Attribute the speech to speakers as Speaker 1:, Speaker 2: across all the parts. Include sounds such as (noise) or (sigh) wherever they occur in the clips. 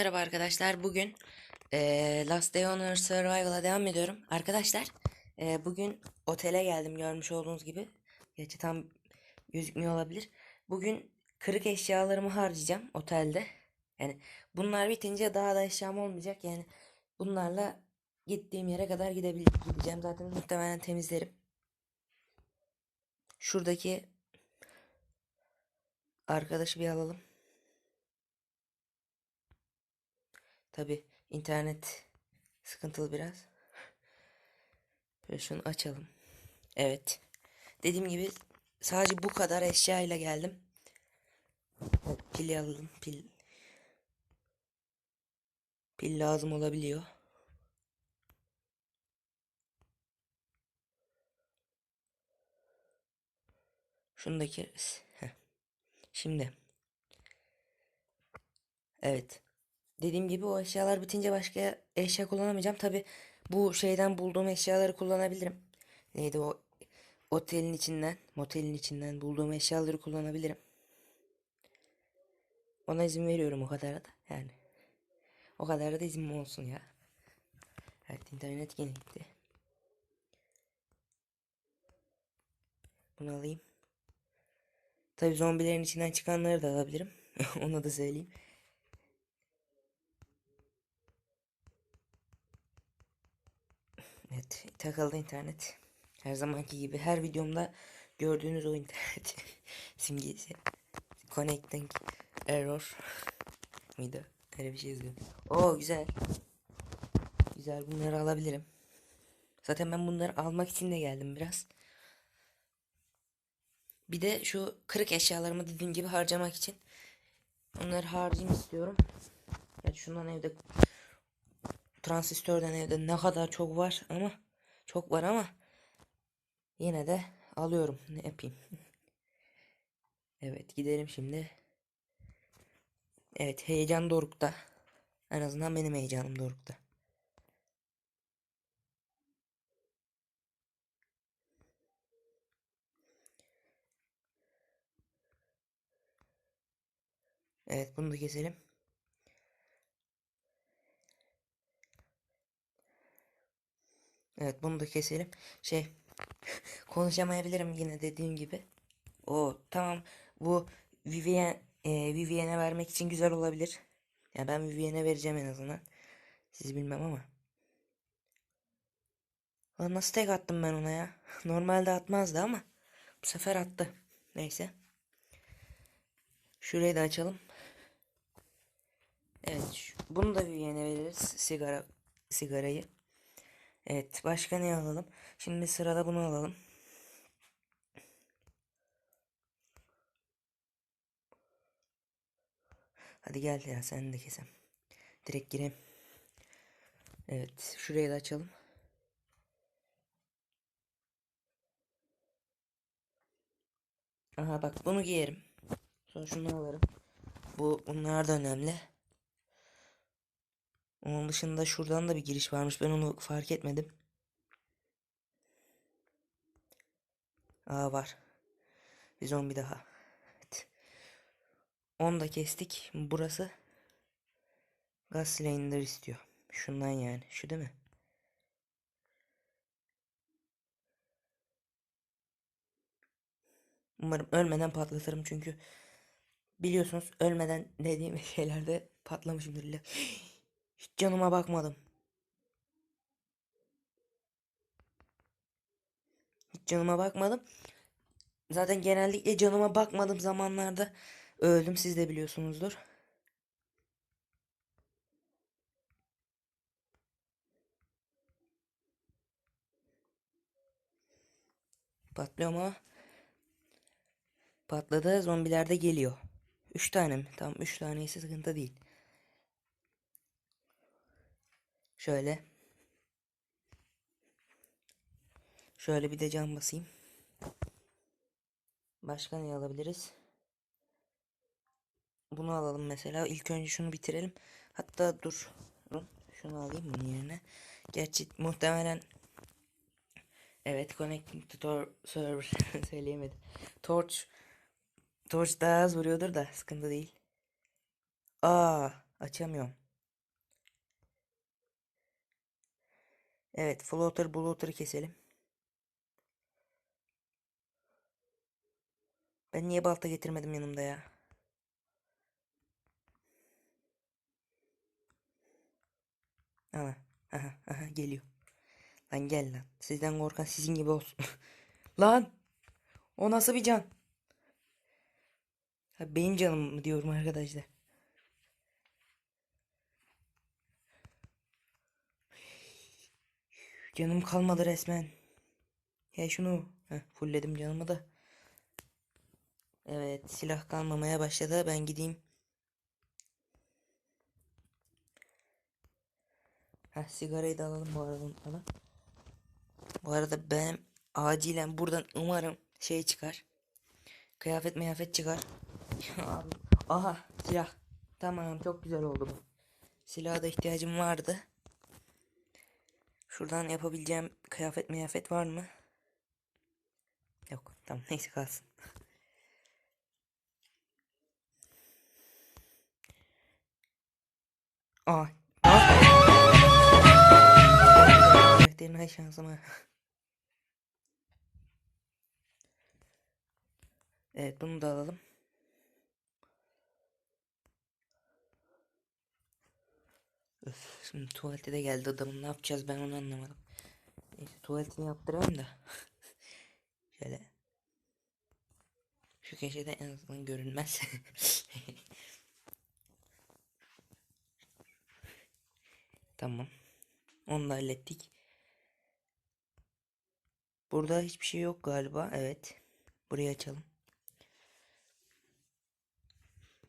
Speaker 1: Merhaba arkadaşlar. Bugün eee, Last Day on Earth Survival'a devam ediyorum. Arkadaşlar eee, bugün otele geldim görmüş olduğunuz gibi. Gerçi tam gözükmüyor olabilir. Bugün kırık eşyalarımı harcayacağım otelde. Yani bunlar bitince daha da eşyam olmayacak. Yani bunlarla gittiğim yere kadar gideceğim. Zaten muhtemelen temizlerim. Şuradaki arkadaşı bir alalım. Tabi internet sıkıntılı biraz. Şöyle şunu açalım. Evet. Dediğim gibi sadece bu kadar eşya ile geldim. Pil alalım. Pil. Pil lazım olabiliyor. Şunu. Şimdi. Evet. Dediğim gibi o eşyalar bitince başka eşya kullanamayacağım. Tabi bu şeyden bulduğum eşyaları kullanabilirim. Neydi o otelin içinden, motelin içinden bulduğum eşyaları kullanabilirim. Ona izin veriyorum o kadar da yani. O kadar da izin olsun ya. Evet internet yine gitti. Bunu alayım. Tabi zombilerin içinden çıkanları da alabilirim. (laughs) Onu da söyleyeyim. Evet takıldı internet. Her zamanki gibi her videomda gördüğünüz o internet (laughs) simgesi. Connecting error (laughs) mıydı? Öyle bir şey yazıyor. Oo güzel. Güzel bunları alabilirim. Zaten ben bunları almak için de geldim biraz. Bir de şu kırık eşyalarımı dediğim gibi harcamak için onları harcayayım istiyorum. Yani şundan evde transistörden evde ne kadar çok var ama çok var ama yine de alıyorum. Ne yapayım? (laughs) evet gidelim şimdi. Evet heyecan dorukta. En azından benim heyecanım dorukta. Evet bunu da keselim. Evet bunu da keselim. Şey (laughs) konuşamayabilirim yine dediğim gibi. O tamam bu Vivian e, Vivian'e vermek için güzel olabilir. Ya ben Vivian'e vereceğim en azından. Siz bilmem ama. Lan nasıl tek attım ben ona ya? (laughs) Normalde atmazdı ama bu sefer attı. Neyse. Şurayı da açalım. Evet, bunu da Vivian'e veririz. Sigara sigarayı. Evet, başka ne alalım? Şimdi sırada bunu alalım. Hadi gel ya sen de kesem. Direkt gireyim. Evet, şurayı da açalım. Aha bak bunu giyerim. Sonra şunu alırım. Bu bunlar da önemli. Onun dışında şuradan da bir giriş varmış. Ben onu fark etmedim. Aa var. Bir zombi daha. Evet. Onu da kestik. Burası gaz cylinder istiyor. Şundan yani. Şu değil mi? Umarım ölmeden patlatırım çünkü biliyorsunuz ölmeden dediğim (laughs) şeylerde patlamışımdır. Hiç canıma bakmadım. Hiç canıma bakmadım. Zaten genellikle canıma bakmadığım zamanlarda öldüm siz de biliyorsunuzdur. Patlıyor mu? Patladı. Zombiler de geliyor. 3 tane mi? Tamam 3 tane ise sıkıntı değil. Şöyle. Şöyle bir de cam basayım. Başka ne alabiliriz? Bunu alalım mesela. İlk önce şunu bitirelim. Hatta dur. Şunu alayım bunun yerine. Gerçi muhtemelen Evet connecting to tor server (laughs) söyleyemedim. Torch Torch daha az vuruyordur da sıkıntı değil. Aa açamıyorum. Evet floater bloater'ı keselim. Ben niye balta getirmedim yanımda ya? Aha, aha, aha geliyor. Lan gel lan. Sizden korkan sizin gibi olsun. (laughs) lan! O nasıl bir can? Ha, benim canım mı diyorum arkadaşlar. Canım kalmadı resmen. Ya şunu Heh, fullledim canımı da. Evet silah kalmamaya başladı. Ben gideyim. Heh, sigarayı da alalım bu arada unutmadan. Bu arada ben acilen buradan umarım şey çıkar. Kıyafet meyafet çıkar. (laughs) Aha silah. Tamam çok güzel oldu bu. Silaha da ihtiyacım vardı. Şuradan yapabileceğim kıyafet meyafet var mı? Yok. Tamam (laughs) neyse kalsın. Aa. Karakterin hay şansıma. Evet bunu da alalım. Öf, şimdi tuvalete de geldi adamın ne yapacağız ben onu anlamadım. Neyse tuvaletini yaptırayım da. (laughs) Şöyle. Şu köşede en azından görünmez. (laughs) tamam. Onu da hallettik. Burada hiçbir şey yok galiba. Evet. Burayı açalım.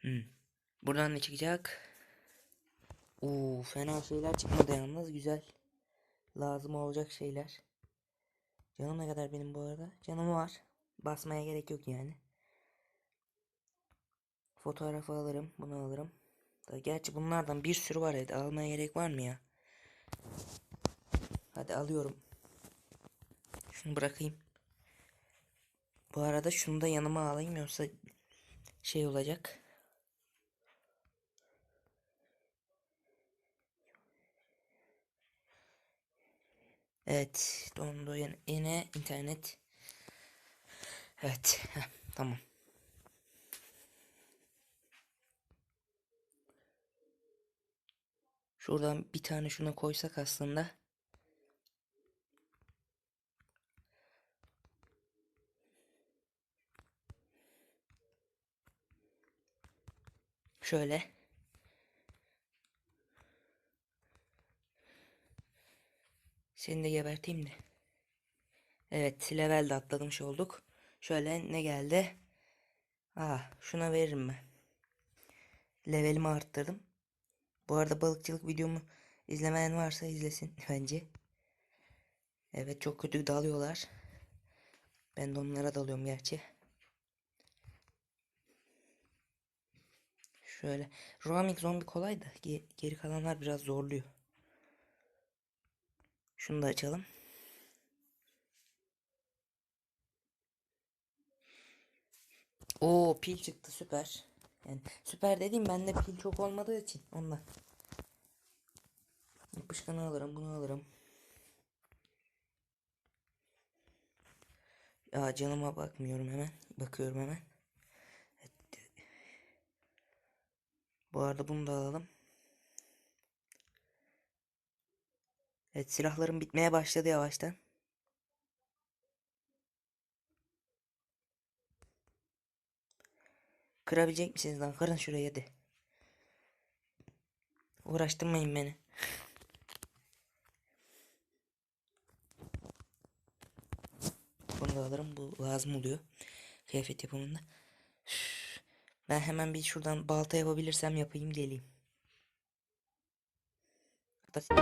Speaker 1: Hmm. Buradan ne çıkacak? Oo, fena şeyler çıkmadı yalnız. Güzel. Lazım olacak şeyler. Canım ne kadar benim bu arada? Canım var. Basmaya gerek yok yani. Fotoğrafı alırım. Bunu alırım. Da gerçi bunlardan bir sürü var evde. Almaya gerek var mı ya? Hadi alıyorum. Şunu bırakayım. Bu arada şunu da yanıma alayım yoksa şey olacak. Evet, dondu yine, yine internet. Evet, tamam. Şuradan bir tane şuna koysak aslında. Şöyle. Seni de geberteyim de. Evet level de atlamış olduk. Şöyle ne geldi? Aa şuna veririm ben. Levelimi arttırdım. Bu arada balıkçılık videomu izlemeyen varsa izlesin (laughs) bence. Evet çok kötü dalıyorlar. Ben de onlara dalıyorum gerçi. Şöyle. Roaming zombi kolay da ge- geri kalanlar biraz zorluyor. Şunu da açalım. Oo pil çıktı süper. Yani süper dediğim bende pil çok olmadığı için ondan. Yapışkanı alırım bunu alırım. Ya canıma bakmıyorum hemen. Bakıyorum hemen. Bu arada bunu da alalım. Evet silahlarım bitmeye başladı yavaştan. Kırabilecek misiniz lan? Kırın şuraya hadi. Uğraştırmayın beni. Bunu da alırım. Bu lazım oluyor. Kıyafet yapımında. Ben hemen bir şuradan balta yapabilirsem yapayım geleyim. Hatta-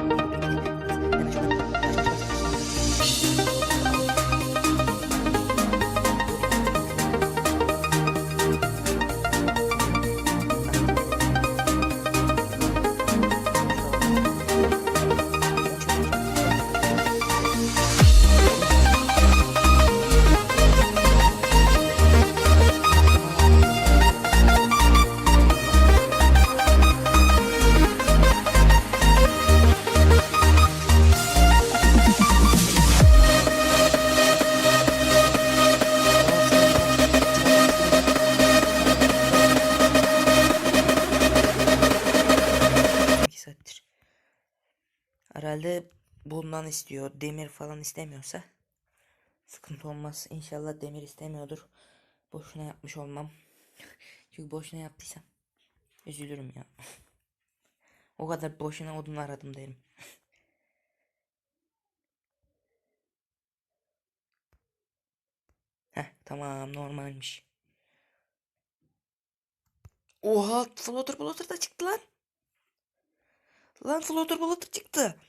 Speaker 1: Herhalde bundan istiyor. Demir falan istemiyorsa sıkıntı olmaz. İnşallah demir istemiyordur. Boşuna yapmış olmam. (laughs) Çünkü boşuna yaptıysam üzülürüm ya. (laughs) o kadar boşuna odun aradım derim. (laughs) Heh tamam normalmiş. Oha floater bloater da çıktı lan. Lan floater bloater çıktı.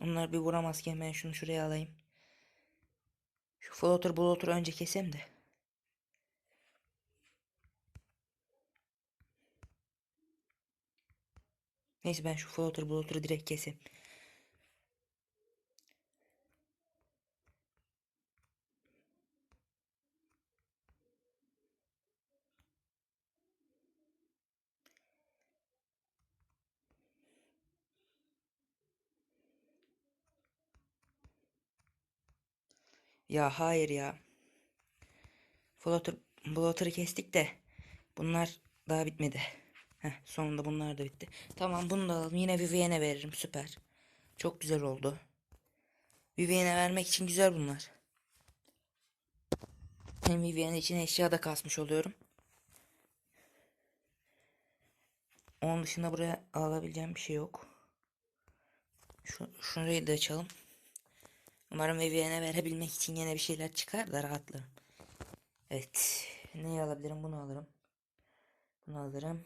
Speaker 1: Onlar bir vuramazken ben şunu şuraya alayım. Şu floater bloater önce keseyim de. Neyse ben şu floater bloater'ı direkt keseyim. Ya hayır ya. Floater, bloater'ı kestik de bunlar daha bitmedi. Heh, sonunda bunlar da bitti. Tamam bunu da alalım. Yine Vivienne'e veririm. Süper. Çok güzel oldu. Vivienne'e vermek için güzel bunlar. Hem Vivienne için eşya da kasmış oluyorum. Onun dışında buraya alabileceğim bir şey yok. Şu, şurayı da açalım. Umarım Vivienne'e verebilmek için yine bir şeyler çıkar da rahatlarım. Evet. Neyi alabilirim? Bunu alırım. Bunu alırım.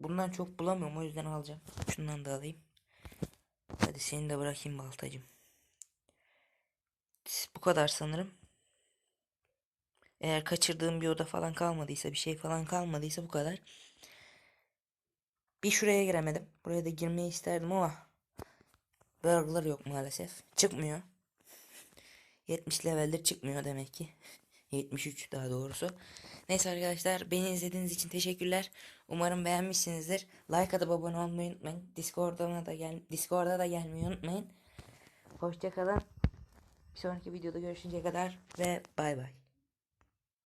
Speaker 1: Bundan çok bulamıyorum o yüzden alacağım. Şundan da alayım. Hadi seni de bırakayım baltacım. Bu kadar sanırım. Eğer kaçırdığım bir oda falan kalmadıysa bir şey falan kalmadıysa bu kadar. Bir şuraya giremedim. Buraya da girmeyi isterdim ama burglar yok maalesef. Çıkmıyor. 70 leveldir çıkmıyor demek ki. (laughs) 73 daha doğrusu. Neyse arkadaşlar beni izlediğiniz için teşekkürler. Umarım beğenmişsinizdir. Like atıp abone olmayı unutmayın. Discord'a da gel Discord'a da gelmeyi unutmayın. Hoşçakalın. Bir sonraki videoda görüşünceye kadar ve bay bay.